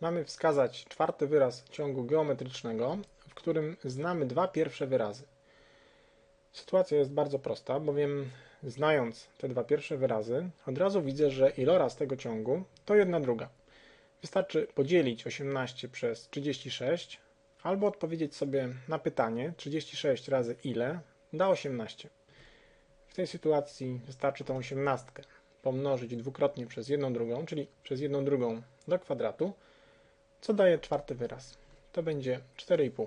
mamy wskazać czwarty wyraz ciągu geometrycznego, w którym znamy dwa pierwsze wyrazy. Sytuacja jest bardzo prosta, bowiem znając te dwa pierwsze wyrazy, od razu widzę, że iloraz tego ciągu to jedna druga. Wystarczy podzielić 18 przez 36 albo odpowiedzieć sobie na pytanie 36 razy ile da 18. W tej sytuacji wystarczy tą 18 pomnożyć dwukrotnie przez jedną drugą, czyli przez jedną drugą do kwadratu, co daje czwarty wyraz. To będzie 4,5.